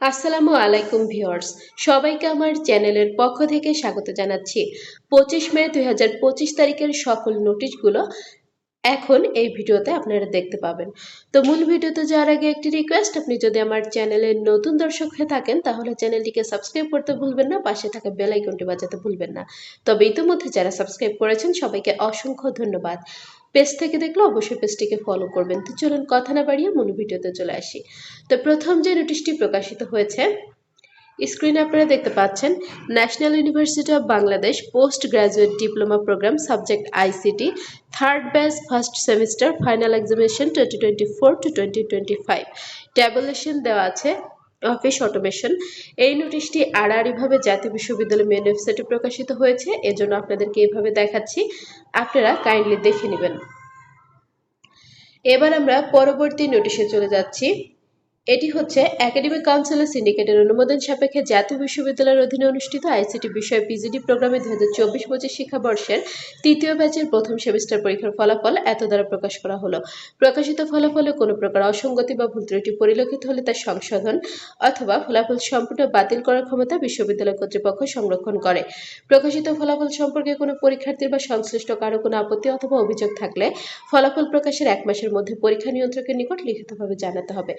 আসসালামু আলাইকুম ভিউয়ার্স, সবাইকে আমার চ্যানেলের পক্ষ থেকে স্বাগত জানাচ্ছি। পঁচিশ মে দু হাজার পঁচিশ তারিখের সকল নোটিশগুলো এখন এই ভিডিওতে আপনারা দেখতে পাবেন। তো মূল ভিডিওতে যাওয়ার আগে একটি রিকোয়েস্ট আপনি যদি আমার চ্যানেলের নতুন দর্শক হয়ে থাকেন, তাহলে চ্যানেলটিকে সাবস্ক্রাইব করতে ভুলবেন না, পাশে থাকা বেল আইকনটি বাজাতে ভুলবেন না। তবে ইতিমধ্যে যারা সাবস্ক্রাইব করেছেন, সবাইকে অসংখ্য ধন্যবাদ। পেজ থেকে দেখলে অবশ্যই পেজটিকে ফলো করবেন। তো চলুন কথা না বাড়িয়ে মূল ভিডিওতে চলে আসি। তো প্রথম যে নোটিশটি প্রকাশিত হয়েছে স্ক্রিনে আপনারা দেখতে পাচ্ছেন National University of Bangladesh post graduate diploma programme subject ICT third batch first semester final examination twenty twenty four to twenty twenty five tabulation দেওয়া আছে অফিস অটোমেশন এই নোটিশটি আড়াআড়িভাবে জাতীয় বিশ্ববিদ্যালয় মেন ওয়েবসাইটে প্রকাশিত হয়েছে, এজন্য আপনাদেরকে এইভাবে দেখাচ্ছি। আপনারা কাইন্ডলি দেখে নেবেন। এবার আমরা পরবর্তী নোটিশে চলে যাচ্ছি। এটি হচ্ছে একাডেমিক কাউন্সিলের সিন্ডিকেটের অনুমোদন সাপেক্ষে জাতীয় বিশ্ববিদ্যালয়ের অধীনে অনুষ্ঠিত আইসিটি বিষয়ে পিজিডি প্রোগ্রামে দুই হাজার চব্বিশ পঁচিশ শিক্ষাবর্ষের তৃতীয় ব্যাচের প্রথম সেমিস্টার পরীক্ষার ফলাফল এত দ্বারা প্রকাশ করা হলো। প্রকাশিত ফলাফলে কোনো প্রকার অসঙ্গতি বা ভুল ত্রুটি পরিলক্ষিত হলে তার সংশোধন অথবা ফলাফল সম্পূর্ণ বাতিল করার ক্ষমতা বিশ্ববিদ্যালয় কর্তৃপক্ষ সংরক্ষণ করে। প্রকাশিত ফলাফল সম্পর্কে কোনো পরীক্ষার্থীর বা সংশ্লিষ্ট কারও কোনো আপত্তি অথবা অভিযোগ থাকলে ফলাফল প্রকাশের এক মাসের মধ্যে পরীক্ষা নিয়ন্ত্রকের নিকট লিখিতভাবে জানাতে হবে।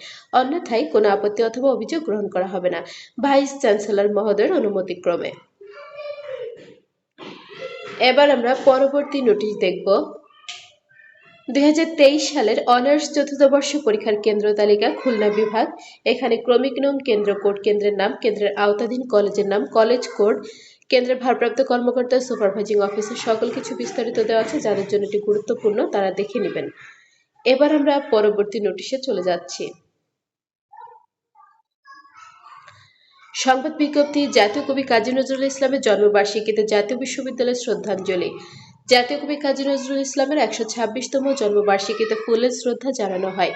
অন্যথায় কোনো আপত্তি অথবা অভিযোগ গ্রহণ করা হবে না। ভাইস চ্যান্সেলর মহোদয়ের অনুমতিক্রমে এবার আমরা পরবর্তী নোটিশ দেখব। দুই সালের অনার্স চতুর্থ বর্ষ পরীক্ষার কেন্দ্র তালিকা, খুলনা বিভাগ। এখানে ক্রমিক নং কেন্দ্র কোড, কেন্দ্রের নাম, কেন্দ্রের আওতাধীন কলেজের নাম, কলেজ কোড, কেন্দ্রের ভারপ্রাপ্ত কর্মকর্তা, সুপারভাইজিং অফিসার, সকল কিছু বিস্তারিত দেওয়া আছে, যাদের জন্য এটি গুরুত্বপূর্ণ, তারা দেখে নেবেন। এবার আমরা পরবর্তী নোটিশে চলে যাচ্ছি। সংবাদ বিজ্ঞপ্তি, জাতীয় কবি কাজী নজরুল ইসলামের জন্মবার্ষিকীতে জাতীয় বিশ্ববিদ্যালয়ের শ্রদ্ধাঞ্জলি। জাতীয় কবি কাজী নজরুল ইসলামের একশো ছাব্বিশতম জন্মবার্ষিকীতে ফুলের শ্রদ্ধা জানানো হয়।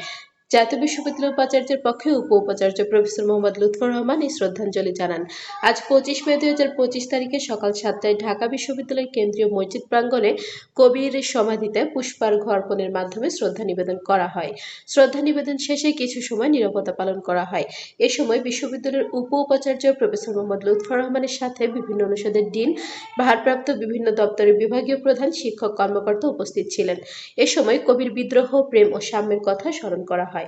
জাতীয় বিশ্ববিদ্যালয় উপাচার্যের পক্ষে উপ উপাচার্য প্রফেসর মোহাম্মদ লুৎফর রহমান এই শ্রদ্ধাঞ্জলি জানান। আজ পঁচিশ মে দুই হাজার পঁচিশ তারিখে সকাল সাতটায় ঢাকা বিশ্ববিদ্যালয়ের কেন্দ্রীয় মসজিদ প্রাঙ্গণে কবির সমাধিতে পুষ্পার্ঘ অর্পণের মাধ্যমে শ্রদ্ধা নিবেদন করা হয়। শ্রদ্ধা নিবেদন শেষে কিছু সময় নিরাপত্তা পালন করা হয়। এ সময় বিশ্ববিদ্যালয়ের উপ উপাচার্য প্রফেসর মোহাম্মদ লুৎফর রহমানের সাথে বিভিন্ন অনুষদের ডিন, ভারপ্রাপ্ত বিভিন্ন দপ্তরের বিভাগীয় প্রধান, শিক্ষক, কর্মকর্তা উপস্থিত ছিলেন। এ সময় কবির বিদ্রোহ, প্রেম ও সাম্যের কথা স্মরণ করা হয়।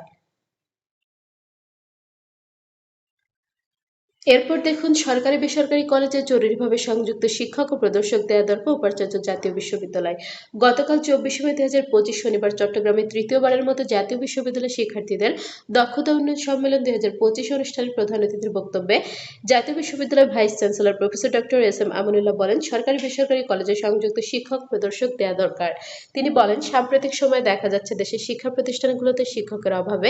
এরপর দেখুন, সরকারি বেসরকারি কলেজে জরুরিভাবে সংযুক্ত শিক্ষক ও প্রদর্শক দেয়া দরকার উপাচার্য জাতীয় বিশ্ববিদ্যালয়। গতকাল চব্বিশে মে দুই হাজার পঁচিশ শনিবার চট্টগ্রামে তৃতীয়বারের মতো জাতীয় বিশ্ববিদ্যালয়ের শিক্ষার্থীদের দক্ষতা উন্নয়ন সম্মেলন দুই হাজার পঁচিশ অনুষ্ঠানের প্রধান অতিথির বক্তব্যে জাতীয় বিশ্ববিদ্যালয়ের vice chancellor professor doctor S M Amanullah বলেন, সরকারি বেসরকারি কলেজে সংযুক্ত শিক্ষক প্রদর্শক দেয়া দরকার। তিনি বলেন, সাম্প্রতিক সময়ে দেখা যাচ্ছে দেশের শিক্ষা প্রতিষ্ঠানগুলোতে শিক্ষকের অভাবে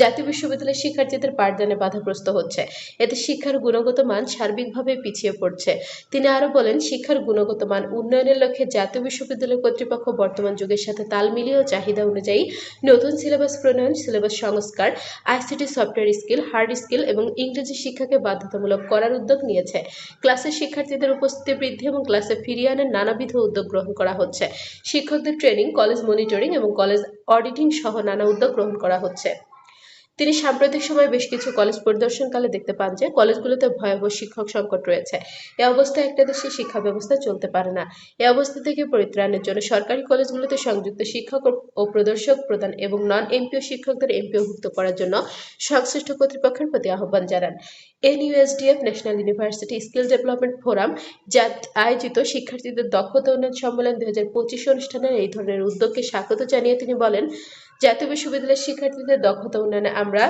জাতীয় বিশ্ববিদ্যালয়ের শিক্ষার্থীদের পাঠদানে বাধাগ্রস্ত হচ্ছে। এতে শিক্ষা শিক্ষার গুণগত মান সার্বিকভাবে পিছিয়ে পড়ছে। তিনি আরও বলেন, শিক্ষার গুণগত মান উন্নয়নের লক্ষ্যে জাতীয় বিশ্ববিদ্যালয় কর্তৃপক্ষ বর্তমান যুগের সাথে তাল মিলিয়ে ও চাহিদা অনুযায়ী নতুন সিলেবাস প্রণয়ন, সিলেবাস সংস্কার, ICT software skill, hard skill এবং ইংরেজি শিক্ষাকে বাধ্যতামূলক করার উদ্যোগ নিয়েছে। ক্লাসের শিক্ষার্থীদের উপস্থিতি বৃদ্ধি এবং ক্লাসে ফিরিয়ে আনার নানাবিধ উদ্যোগ গ্রহণ করা হচ্ছে। শিক্ষকদের ট্রেনিং, কলেজ মনিটরিং এবং কলেজ অডিটিং সহ নানা উদ্যোগ গ্রহণ করা হচ্ছে। তিনি সাম্প্রতিক সময়ে বেশ কিছু কলেজ পরিদর্শনকালে দেখতে পান যে কলেজগুলোতে ভয়াবহ শিক্ষক সংকট রয়েছে। এ অবস্থায় একটা দেশে শিক্ষা ব্যবস্থা চলতে পারে না। এ অবস্থা থেকে পরিত্রাণের জন্য সরকারি কলেজগুলোতে সংযুক্ত শিক্ষক ও প্রদর্শক প্রদান এবং নন এমপিও শিক্ষকদের এমপিওভুক্ত করার জন্য সংশ্লিষ্ট কর্তৃপক্ষের প্রতি আহ্বান জানান। NUSDF National University Skill Development Forum যা আয়োজিত শিক্ষার্থীদের দক্ষতা উন্নয়ন সম্মেলন দুই হাজার পঁচিশ অনুষ্ঠানের এই ধরনের উদ্যোগকে স্বাগত জানিয়ে তিনি বলেন জাতীয় বিশ্ববিদ্যালয়ের শিক্ষার্থীদের দক্ষতা উন্নয়নে আমরা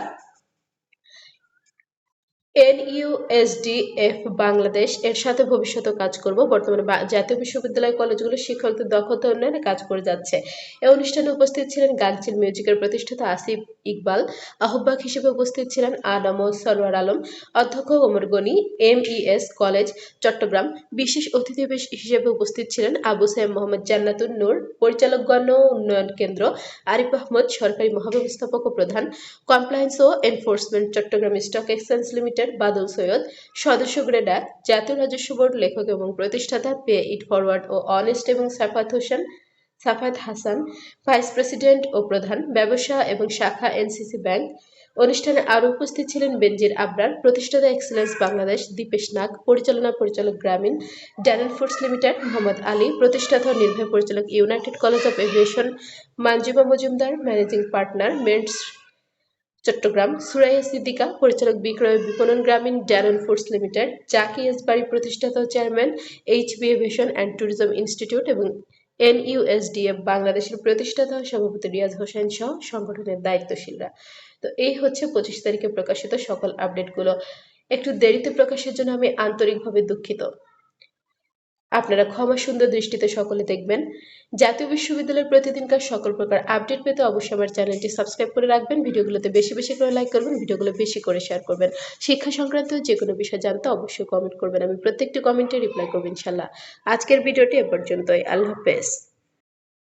এনইউএসডিএফ বাংলাদেশ, এর সাথে ভবিষ্যতে কাজ করব। বর্তমানে জাতীয় বিশ্ববিদ্যালয়, কলেজগুলো শিক্ষকদের দক্ষতা উন্নয়নে কাজ করে যাচ্ছে। এ অনুষ্ঠানে উপস্থিত ছিলেন গাংচিল মিউজিকের প্রতিষ্ঠাতা আসিফ ইকবাল, আহ্বায়ক হিসেবে উপস্থিত ছিলেন আনাম সরোয়ার আলম, অধ্যক্ষ ওমর গনি, এমইএস কলেজ, চট্টগ্রাম। বিশেষ অতিথি হিসেবে উপস্থিত ছিলেন আবু সাহেব মোহাম্মদ জান্নাতুন নূর, পরিচালক গণ উন্নয়ন কেন্দ্র, আরিফ আহমদ সরকারি মহাব্যবস্থাপক ও প্রধান, কমপ্লায়েন্স ও enforcement, Chattogram Stock Exchange Limited limited Badal Syed সদস্য গ্রেডার জাতীয় রাজস্ব বোর্ড লেখক এবং প্রতিষ্ঠাতা পে ইট ফরওয়ার্ড ও অনেস্ট এবং সাফাত হোসেন সাফাত হাসান, ভাইস প্রেসিডেন্ট ও প্রধান, ব্যবসা এবং শাখা এনসিসি ব্যাংক। অনুষ্ঠানে আরও উপস্থিত ছিলেন বেনজির আবরার, প্রতিষ্ঠাতা এক্সেলেন্স বাংলাদেশ, দীপেশ নাগ, পরিচালনা পরিচালক গ্রামীণ, ড্যানেল ফোর্স লিমিটেড, মোহাম্মদ আলী, প্রতিষ্ঠাতা নির্বাহী পরিচালক United College of Aviation, Manjuma Majumdar, managing partner, মেন্টস Chattogram, Suraiya Siddika, পরিচালক বিক্রয় বিপণন গ্রামীণ, ড্যারেন ফুডস লিমিটেড, জাকি এসবাড়ি প্রতিষ্ঠাতা chairman H B aviation and tourism institute এবং এনইউএসডিএফ বাংলাদেশের প্রতিষ্ঠাতা, সভাপতি রিয়াজ হোসেন সহ সংগঠনের দায়িত্বশীলরা। তো এই হচ্ছে পঁচিশ তারিখে প্রকাশিত সকল আপডেটগুলো। একটু দেরিতে প্রকাশের জন্য আমি আন্তরিকভাবে দুঃখিত। আপনারা ক্ষমা সুন্দর দৃষ্টিতে সকলে দেখবেন। জাতীয় বিশ্ববিদ্যালয়ের প্রতিদিনকার সকল প্রকার আপডেট পেতে অবশ্যই আমার চ্যানেলটি সাবস্ক্রাইব করে রাখবেন। ভিডিওগুলোতে বেশি বেশি করে লাইক করবেন, ভিডিওগুলো বেশি করে শেয়ার করবেন। শিক্ষা সংক্রান্ত যে কোনো বিষয় জানতে অবশ্যই কমেন্ট করবেন। আমি প্রত্যেকটি কমেন্টে রিপ্লাই করব ইনশাল্লাহ আজকের ভিডিওটি এ পর্যন্তই। আল্লাহ হাফেজ।